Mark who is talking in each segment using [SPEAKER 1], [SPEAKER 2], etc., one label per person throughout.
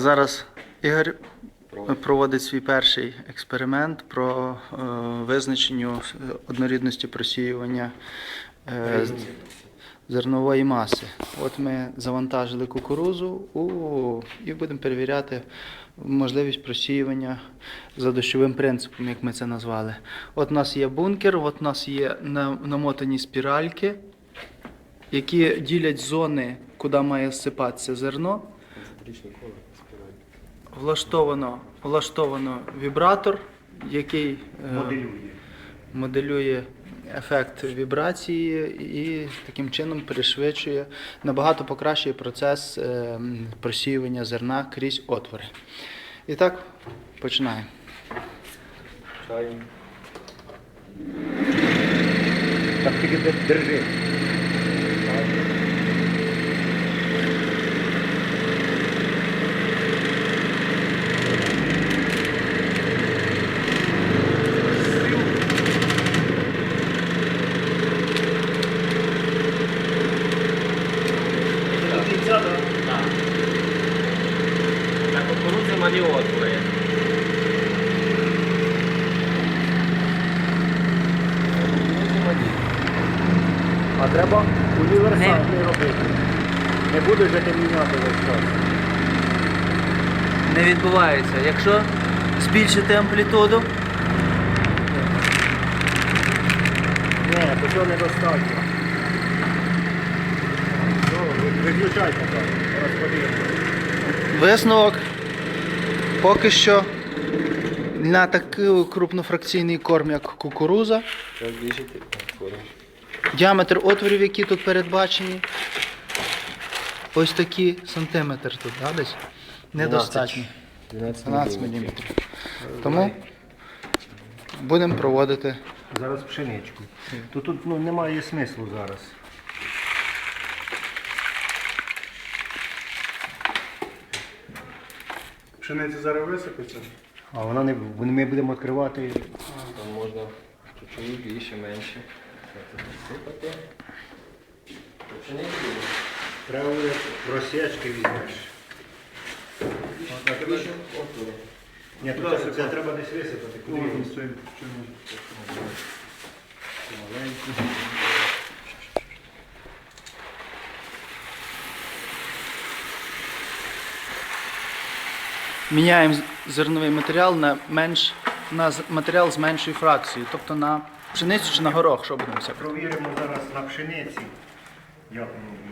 [SPEAKER 1] Зараз Ігор проводить свій перший експеримент про е, визначенню е, однорідності просіювання е, зернової маси. От ми завантажили кукурузу і будемо перевіряти можливість просіювання за дощовим принципом, як ми це назвали. От у нас є бункер, от у нас є намотані спіральки, які ділять зони, куди має всипатися зерно. Влаштовано, влаштовано вібратор, який е,
[SPEAKER 2] Моделює.
[SPEAKER 1] моделює ефект вібрації і таким чином пришвидшує, набагато покращує процес е, просіювання зерна крізь отвори. І так, починаємо.
[SPEAKER 2] Так тільки держи.
[SPEAKER 3] До кінця, так? Так. На кукурудзі малі отвори.
[SPEAKER 2] А треба універсальний робити. Не будеш же ти міняти весь час.
[SPEAKER 1] Не відбувається. Якщо збільшити амплітуду,
[SPEAKER 2] Ні, то цього недостатньо. Ну, Виключайте так. Зараз
[SPEAKER 1] висновок поки що на такий крупнофракційний корм, як кукуруза, Діаметр отворів, які тут передбачені, ось такі сантиметр тут, да, десь? Недостатньо. 12 мм. Тому будемо проводити.
[SPEAKER 2] Зараз пшеничку. То тут ну, немає смислу зараз.
[SPEAKER 4] Пшениця зараз висипеться.
[SPEAKER 2] А вона не ми будемо відкривати.
[SPEAKER 3] Там можна чуть-чуть більше, менше. Пшениці.
[SPEAKER 2] Треба буде просічки візьмеш. Ні, тут це, це треба десь висипати. Куди
[SPEAKER 4] Можна
[SPEAKER 2] його?
[SPEAKER 4] з цією.
[SPEAKER 1] Міняємо зерновий матеріал на менш на з- матеріал з меншою фракцією, тобто на пшеницю чи на горох, що будемо всяк.
[SPEAKER 2] Провіримо зараз на пшениці, як воно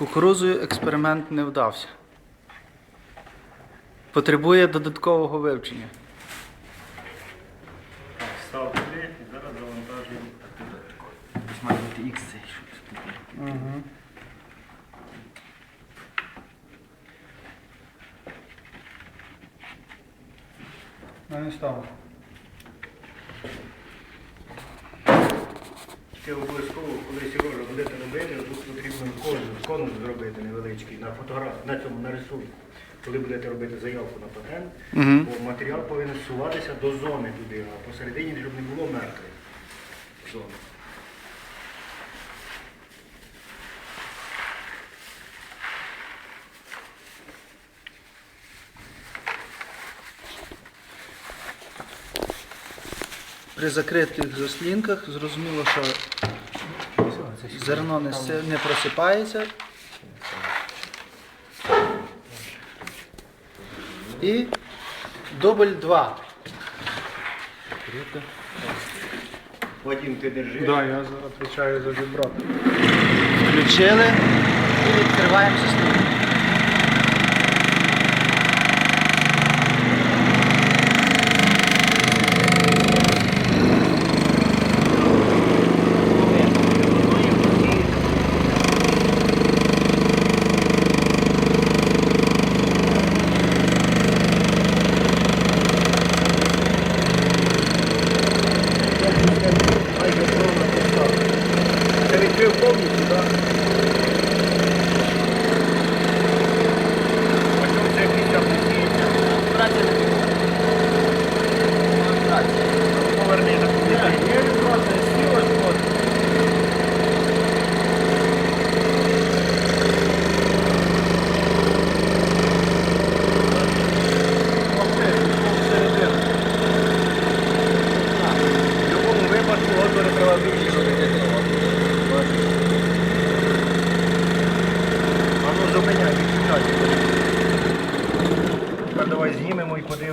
[SPEAKER 1] кукурузою експеримент не вдався. Потребує додаткового вивчення.
[SPEAKER 2] Так, став туди і зараз завантажуємо.
[SPEAKER 3] Десь має бути X цей, щоб
[SPEAKER 4] Не стало.
[SPEAKER 2] Тільки обов'язково, коли Сережа будете робити, тут потрібно конус, конус зробити невеличкий на фотограф, на цьому на рисунку. Коли будете робити заявку на патент,
[SPEAKER 1] Мгм.
[SPEAKER 2] бо матеріал повинен зсуватися до зони туди, а посередині, щоб не було мертвої зони.
[SPEAKER 1] При закритих заслінках зрозуміло, що зерно не, си- не просипається. І дубль 2.
[SPEAKER 2] Потім ти держи.
[SPEAKER 4] Да, я за- відповідаю за вібратор.
[SPEAKER 1] Включили і відкриваємо заслінку.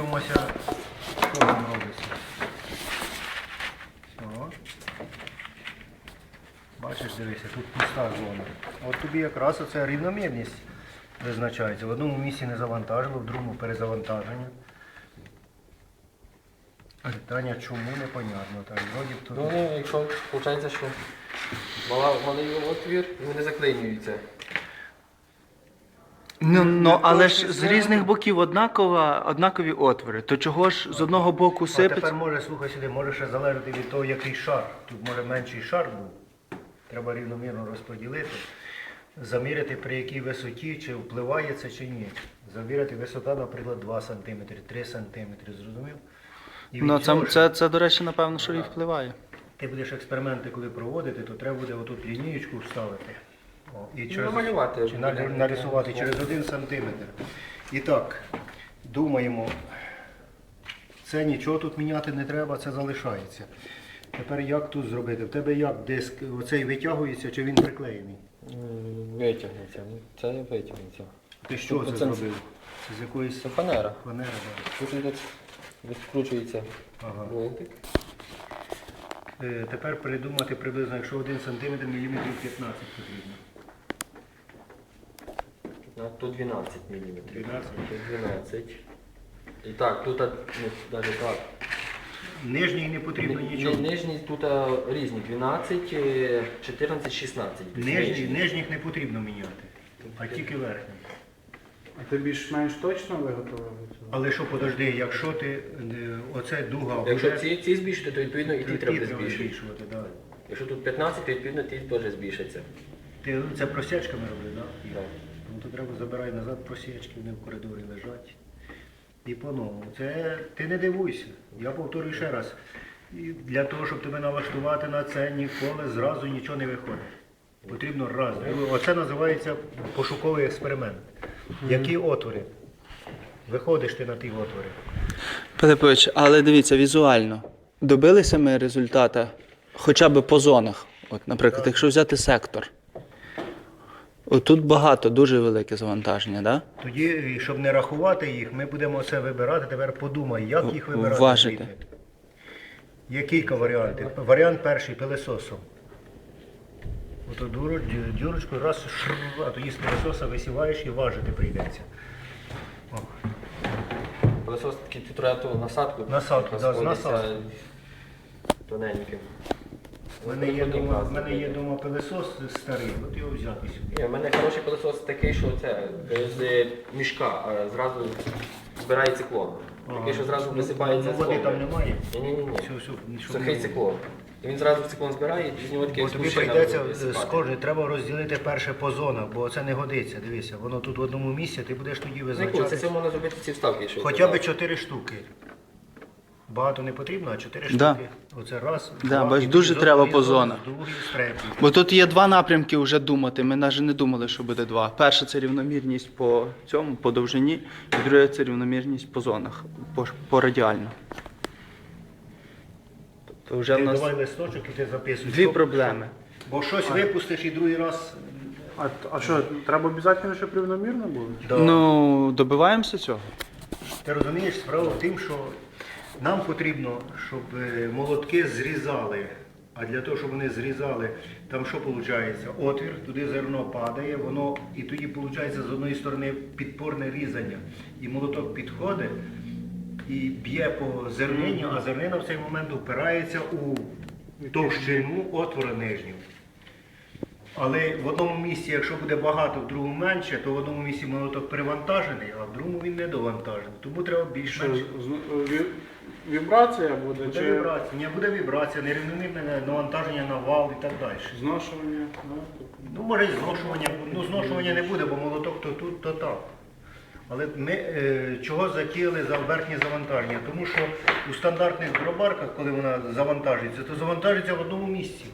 [SPEAKER 2] І подивимося, що там робиться. Все. Бачиш, дивися, тут пуста зона. От тобі якраз оця рівномірність визначається. В одному місці не завантажило, в другому перезавантаження. Питання чому непонятно. Так, вроді б тут.
[SPEAKER 3] Ну, якщо виходить, що малий отвір, і вони заклинюються.
[SPEAKER 1] Ну, ну але ж з різних боків однакова, однакові отвори. То чого ж з одного боку
[SPEAKER 2] А тепер може, слухай сюди, може ще залежати від того, який шар. Тут може менший шар був. Треба рівномірно розподілити. Заміряти при якій висоті, чи впливає це чи ні. Заміряти висота, наприклад, 2 см, 3 см, зрозумів? І від
[SPEAKER 1] Ну,
[SPEAKER 2] цього
[SPEAKER 1] це,
[SPEAKER 2] ж
[SPEAKER 1] це, це, до речі, напевно, що і впливає.
[SPEAKER 2] Ти будеш експерименти, коли проводити, то треба буде отут лінієчку вставити. І через,
[SPEAKER 3] намалювати
[SPEAKER 2] чи на- нарисувати через один сантиметр. І так, думаємо, це нічого тут міняти не треба, це залишається. Тепер як тут зробити? В тебе як диск оцей витягується чи він приклеєний?
[SPEAKER 3] М, Витягнеться. ну, Це витягнеться.
[SPEAKER 2] Ти що це
[SPEAKER 3] Це-
[SPEAKER 2] зробив? Це з якоїсь
[SPEAKER 3] Це фанера.
[SPEAKER 2] фанери? да?
[SPEAKER 3] Тут йде, відкручується
[SPEAKER 2] Ага.
[SPEAKER 3] болтик.
[SPEAKER 2] Е, Тепер придумати приблизно, якщо 1 см, міліметрів 15 потрібно.
[SPEAKER 3] На- Тут 12 мм.
[SPEAKER 2] 12.
[SPEAKER 3] Тут 12. І так, тут ну, навіть так.
[SPEAKER 2] Нижній не потрібно
[SPEAKER 3] Ни-
[SPEAKER 2] нічого.
[SPEAKER 3] ни- Нижні тут а, різні. 12, е, 14, 16. Тобто
[SPEAKER 2] Нижні,
[SPEAKER 3] нижні.
[SPEAKER 2] нижніх не потрібно міняти, а тільки верхні.
[SPEAKER 4] А ти більш-менш точно виготовив?
[SPEAKER 2] Але що подожди, якщо ти е, оце дуга
[SPEAKER 3] Якщо
[SPEAKER 2] буде,
[SPEAKER 3] ці, ці збільшити, то відповідно і
[SPEAKER 2] то
[SPEAKER 3] ті треба
[SPEAKER 2] ті
[SPEAKER 3] збільшити.
[SPEAKER 2] збільшувати. Да.
[SPEAKER 3] Якщо тут 15, то відповідно ті теж збільшаться.
[SPEAKER 2] Ти це просічками робив, так? Да?
[SPEAKER 3] Так.
[SPEAKER 2] Тому то треба забирай назад просічки, вони в коридорі лежать. І по-новому. Це ти не дивуйся. Я повторюю ще раз. І для того, щоб тебе налаштувати на це, ніколи зразу нічого не виходить. Потрібно раз. Оце називається пошуковий експеримент. Які отвори? Виходиш ти на ті отвори.
[SPEAKER 1] Пилипович, але дивіться, візуально. Добилися ми результата хоча б по зонах. От, наприклад, якщо взяти сектор. Тут багато, дуже велике завантаження, да?
[SPEAKER 2] Тоді, щоб не рахувати їх, ми будемо це вибирати. Тепер подумай, як їх вибирати.
[SPEAKER 1] Важити.
[SPEAKER 2] Є кілька варіантів. Варіант перший пилесосом. Ото дуру, дюрочку раз, шр, а тоді з пилесоса висіваєш і важити прийдеться. О.
[SPEAKER 3] Пилосос такий тут треба ту насадку.
[SPEAKER 2] Насадку, да, з насадку.
[SPEAKER 3] Тоненьким.
[SPEAKER 2] У мене є дома, в мене є дома пилесос старий, от його взяти сюди.
[SPEAKER 3] Ні, у мене хороший пилосос такий, що це з е, мішка, а зразу збирає циклон. Такий, що зразу висипається
[SPEAKER 2] Ну, води там немає.
[SPEAKER 3] Ні, ні, ні.
[SPEAKER 2] Все, все, нічого
[SPEAKER 3] Сухий
[SPEAKER 2] не
[SPEAKER 3] циклон. І він зразу в циклон збирає, і з нього таке
[SPEAKER 2] Бо тобі прийдеться з кожної треба розділити перше по зонах, бо це не годиться. Дивися, воно тут в одному місці, ти будеш тоді
[SPEAKER 3] Це
[SPEAKER 2] визначати.
[SPEAKER 3] можна зробити ці вставки. Що
[SPEAKER 2] Хоча б чотири штуки. Багато не потрібно, а чотири
[SPEAKER 1] Да.
[SPEAKER 2] штуки. Оце раз.
[SPEAKER 1] Да,
[SPEAKER 2] два,
[SPEAKER 1] бач,
[SPEAKER 2] і
[SPEAKER 1] дуже треба по зонах. Бо тут є два напрямки вже думати. Ми навіть не думали, що буде два. Перше це рівномірність по цьому, по довжині, і друге це рівномірність по зонах, по, по радіально. Тобто вже в
[SPEAKER 2] Ти
[SPEAKER 1] нас
[SPEAKER 2] давай листочок і ти записуєш.
[SPEAKER 1] дві проблеми.
[SPEAKER 2] Бо щось випустиш і другий раз.
[SPEAKER 4] А, а що, треба обов'язково, щоб рівномірно було?
[SPEAKER 2] Да.
[SPEAKER 1] Ну, добиваємося цього.
[SPEAKER 2] Ти розумієш, справа в тим, що нам потрібно, щоб е, молотки зрізали. А для того, щоб вони зрізали, там що виходить? Отвір, туди зерно падає, воно і тоді виходить з одної сторони підпорне різання. І молоток підходить і б'є по зерниню, а зернина в цей момент опирається у товщину отвора нижнього. Але в одному місці, якщо буде багато, в другому менше, то в одному місці молоток перевантажений, а в другому він недовантажений. Тому треба
[SPEAKER 4] Що,
[SPEAKER 2] більш-менш.
[SPEAKER 4] Вібрація буде,
[SPEAKER 2] Буде
[SPEAKER 4] чи
[SPEAKER 2] вібрація, не буде вібрація, нерівномірне навантаження на вал і так далі.
[SPEAKER 4] зношування? Ну,
[SPEAKER 2] Ну, може, і зношування, ну, зношування не буде, бо молоток то тут, то там. Але ми е, чого затіяли за верхнє завантаження? Тому що у стандартних дробарках, коли вона завантажується, то завантажується в одному місці.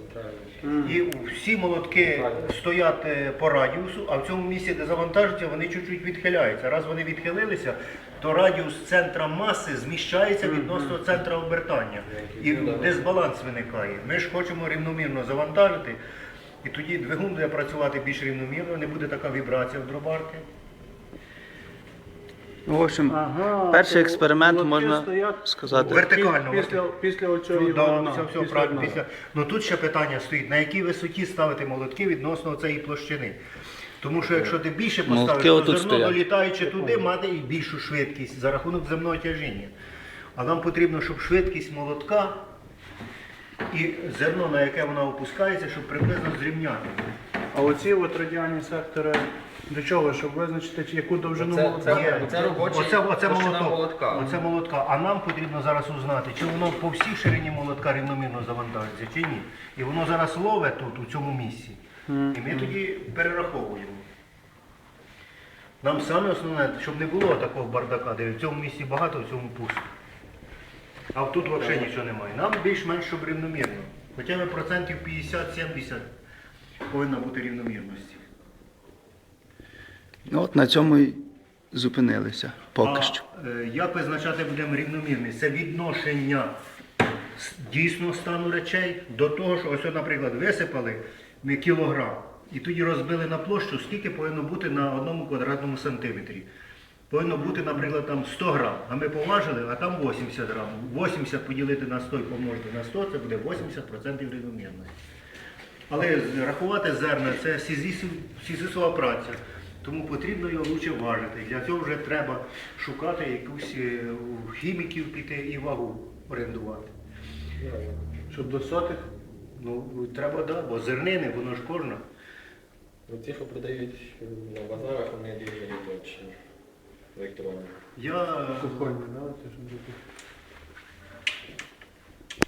[SPEAKER 2] І всі молотки стоять е, по радіусу, а в цьому місці, де завантажуються, вони чуть-чуть відхиляються. Раз вони відхилилися, то радіус центра маси зміщається відносно центра обертання. І дисбаланс виникає. Ми ж хочемо рівномірно завантажити, і тоді двигун буде працювати більш рівномірно, не буде така вібрація в дробарки.
[SPEAKER 1] Ну, в общем,
[SPEAKER 4] Ага,
[SPEAKER 1] перший
[SPEAKER 4] то
[SPEAKER 1] експеримент
[SPEAKER 4] молотки
[SPEAKER 1] можна
[SPEAKER 4] стоять
[SPEAKER 1] сказати.
[SPEAKER 2] Вертикально.
[SPEAKER 4] Після, після оцього
[SPEAKER 2] Ну, да, все, все,
[SPEAKER 4] після
[SPEAKER 2] правильно. Після... Ну тут ще питання стоїть, на якій висоті ставити молотки відносно цієї площини. Тому що якщо ти більше поставиш, то зерно,
[SPEAKER 1] стоять.
[SPEAKER 2] долітаючи туди, мати і більшу швидкість за рахунок земного тяжіння. А нам потрібно, щоб швидкість молотка і зерно, на яке вона опускається, щоб приблизно зрівняти.
[SPEAKER 4] А оці от радіальні сектори для чого? Щоб визначити, чи яку довжину
[SPEAKER 3] Це-
[SPEAKER 4] молотка?
[SPEAKER 3] це-
[SPEAKER 2] Ні,
[SPEAKER 3] оце робочий-
[SPEAKER 2] оце, оце молоток.
[SPEAKER 3] молотка.
[SPEAKER 2] Оце молотка. А нам потрібно зараз узнати, чи воно по всій ширині молотка рівномірно завантажується, чи ні. І воно зараз ловить тут, у цьому місці. І ми тоді перераховуємо. Нам саме основне, щоб не було такого бардака, де в цьому місці багато, в цьому пусто. А тут взагалі нічого немає. Нам більш-менш щоб рівномірно. Хоча б процентів 50-70 повинна бути рівномірності.
[SPEAKER 1] Ну, от на цьому і зупинилися поки
[SPEAKER 2] А,
[SPEAKER 1] що.
[SPEAKER 2] е, Як визначати будемо рівномірність? Це відношення дійсно стану речей до того, що ось, наприклад, висипали кілограм і тоді розбили на площу, скільки повинно бути на одному квадратному сантиметрі. Повинно бути, наприклад, там 100 грам, а ми поважили, а там 80 грам. 80 поділити на 100 і помножити на 100, це буде 80% рівномірності. Але рахувати зерна це сізисова праця, тому потрібно його лучше важити. Для цього вже треба шукати якусь е, хіміків піти і вагу орендувати.
[SPEAKER 4] Щоб до сотих?
[SPEAKER 2] Ну, треба, да, бо зернини, воно ж кожна.
[SPEAKER 3] Ну, Ті, що продають на базарах, вони дуже точні. Електронні.
[SPEAKER 2] Я
[SPEAKER 4] Кухонні, да? Це ж таке.